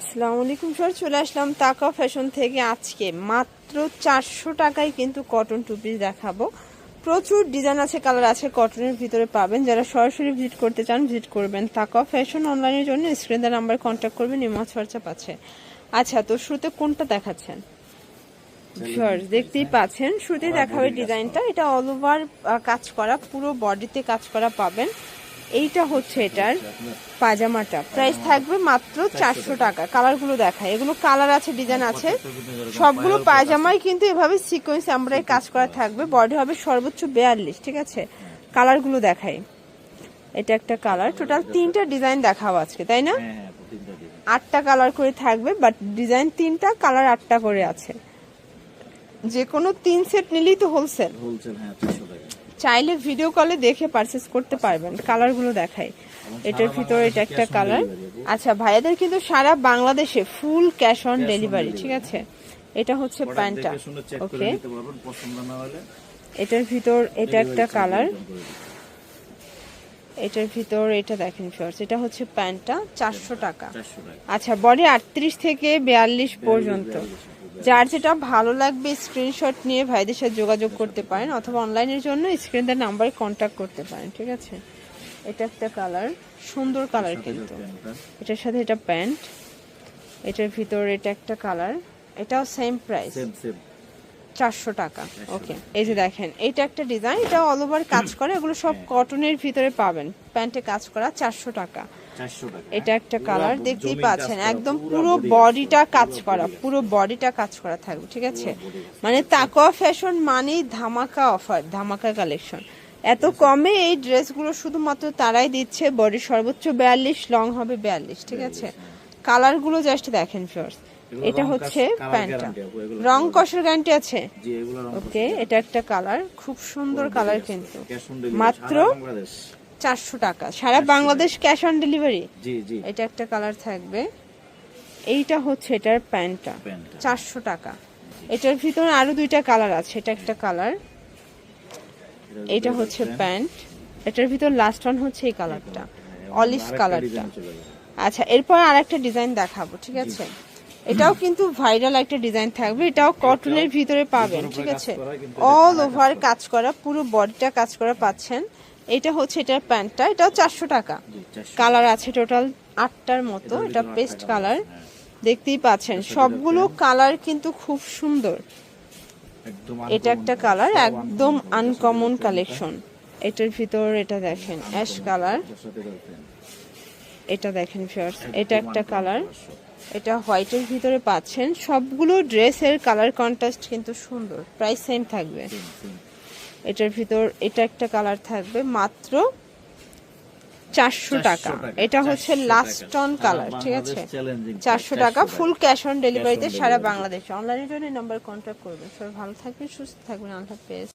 আসসালামু আলাইকুম স্যার চলে আসলাম তাকা ফ্যাশন থেকে আজকে। মাত্র চারশো টাকায় কিন্তু কটন টুপি দেখাবো। প্রচুর ডিজাইন আছে কালার আছে কটনের ভিতরে পাবেন। যারা সরাসরি ভিজিট করতে চান ভিজিট করবেন। তাকা ফ্যাশন অনলাইনের জন্য স্ক্রিনে নাম্বার কন্ট্যাক্ট করবেন ইমাজ হোয়াটসঅ্যাপ আছে। আচ্ছা তো শুরুতে কোনটা দেখাচ্ছেন? Viewers, দেখতেই পাচ্ছেন। শুরুতে দেখাবে ডিজাইনটা এটা অল ওভার কাজ করা পুরো বডিতে কাজ করা পাবেন। এইটা হচ্ছে এটার পাজামাটা। প্রাইস থাকবে মাত্র চারশো টাকা। কালারগুলো দেখায় এগুলো কালার আছে ডিজাইন আছে। সবগুলো পায়জামাই কিন্তু এভাবে সিকোয়েন্স আমরা কাজ করা থাকবে। বডি হবে সর্বোচ্চ বেয়াল্লিশ ঠিক আছে? কালারগুলো দেখাই। এটা একটা কালার। টোটাল তিনটা ডিজাইন দেখাবো আজকে তাই না? হ্যাঁ হ্যাঁ আটটা কালার করে থাকবে বাট ডিজাইন তিনটা কালার আটটা করে আছে। যে কোনো তিন সেট নিলেই তো হোলসেল হোলসেল হ্যাঁ চাইলে ভিডিও কলে দেখে পারচেস করতে পারবেন কালারগুলো দেখাই। এটার ভিতরে এটা একটা কালার আচ্ছা ভাইয়াদের কিন্তু সারা বাংলাদেশে ফুল ক্যাশ অন ডেলিভারি ঠিক আছে? এটা হচ্ছে প্যান্টটা ওকে এটার ভিতর এটা একটা কালার। এটার ভিতর এটা দেখেন ফিওর্স এটা হচ্ছে প্যান্টটা চারশো টাকা। আচ্ছা বডি আটত্রিশ থেকে বিয়াল্লিশ পর্যন্ত। যার যেটা ভালো লাগবে স্ক্রিনশট নিয়ে ভাইদের সাথে যোগাযোগ করতে পারেন অথবা অনলাইনের জন্য স্ক্রিনের নাম্বারে কন্ট্যাক্ট করতে পারেন ঠিক আছে? এটা একটা কালার সুন্দর কালার কিন্তু। এটার সাথে এটা প্যান্ট। এটার ভিতর এটা একটা কালার এটাও সেম প্রাইস চারশো টাকা। ওকে এই যে দেখেন এটা একটা ডিজাইন এটা অল ওভার কাজ করে এগুলো সব কটনের ভিতরে পাবেন। প্যান্টে কাজ করা চারশো টাকা। এটা একটা কালার দেখতেই পাচ্ছেন একদম পুরো বডিটা কাজ করা পুরো বডিটা কাজ করা থাকবে ঠিক আছে? মানে তাকওয়া ফ্যাশন মানেই ধামাকা অফার ধামাকা কালেকশন এত কমে এই ড্রেসগুলো শুধুমাত্র তারাই দিচ্ছে বডি সর্বোচ্চ বিয়াল্লিশ লং হবে বিয়াল্লিশ ঠিক আছে? কালারগুলো জাস্ট দেখেন ফিওর্স এটা হচ্ছে প্যান্টটা। রং কষের গ্যারান্টি আছে? ওকে এটা একটা কালার খুব সুন্দর কালার কিন্তু। মাত্র চারশো টাকা। সারা বাংলাদেশ ক্যাশ অন ডেলিভারি জি জি। এটা একটা কালার থাকবে। এইটা হচ্ছে এটার প্যান্টটা। প্যান্টটা। চারশো টাকা। এটার ভিতরে আরও দুইটা কালার আছে এটা একটা কালার এটা হচ্ছে প্যান্ট। এটার ভিতর লাস্ট ওয়ান হচ্ছে এই কালারটা অলিভ কালারটা আচ্ছা এরপর আর একটা ডিজাইন দেখাবো ঠিক আছে? এটাও কিন্তু ভাইরাল একটা ডিজাইন থাকবে। এটাও কটনের ভিতরে পাবেন ঠিক আছে? অল ওভার কাজ করা পুরো বডিটা কাজ করা পাচ্ছেন। এটা হচ্ছে এটার প্যান্টটা এটাও চারশো টাকা। কালার আছে টোটাল আটটার মতো এটা পেস্ট কালার। দেখতেই পাচ্ছেন সবগুলো কালার কিন্তু খুব সুন্দর। এটা একটা কালার একদম আনকমন কালেকশন এটার ভিতর এটা দেখেন অ্যাশ কালার এটা দেখেন ফিয়ার্স এটা একটা কালার এটা হোয়াইটের ভিতরে পাচ্ছেন সবগুলো ড্রেসের কালার কন্ট্রাস্ট কিন্তু সুন্দর প্রাইস সেম থাকবে। এটার ভিতর এটা একটা কালার থাকবে মাত্র চারশো টাকা। এটা হচ্ছে লাস্ট অন কালার ঠিক আছে? চারশো টাকা ফুল ক্যাশ অন ডেলিভারিতে সারা বাংলাদেশে। অনলাইনের জন্য নাম্বার কন্ট্যাক্ট করবেন। সবাই ভালো থাকবেন সুস্থ থাকবেন। আল্লাহ হাফেজ।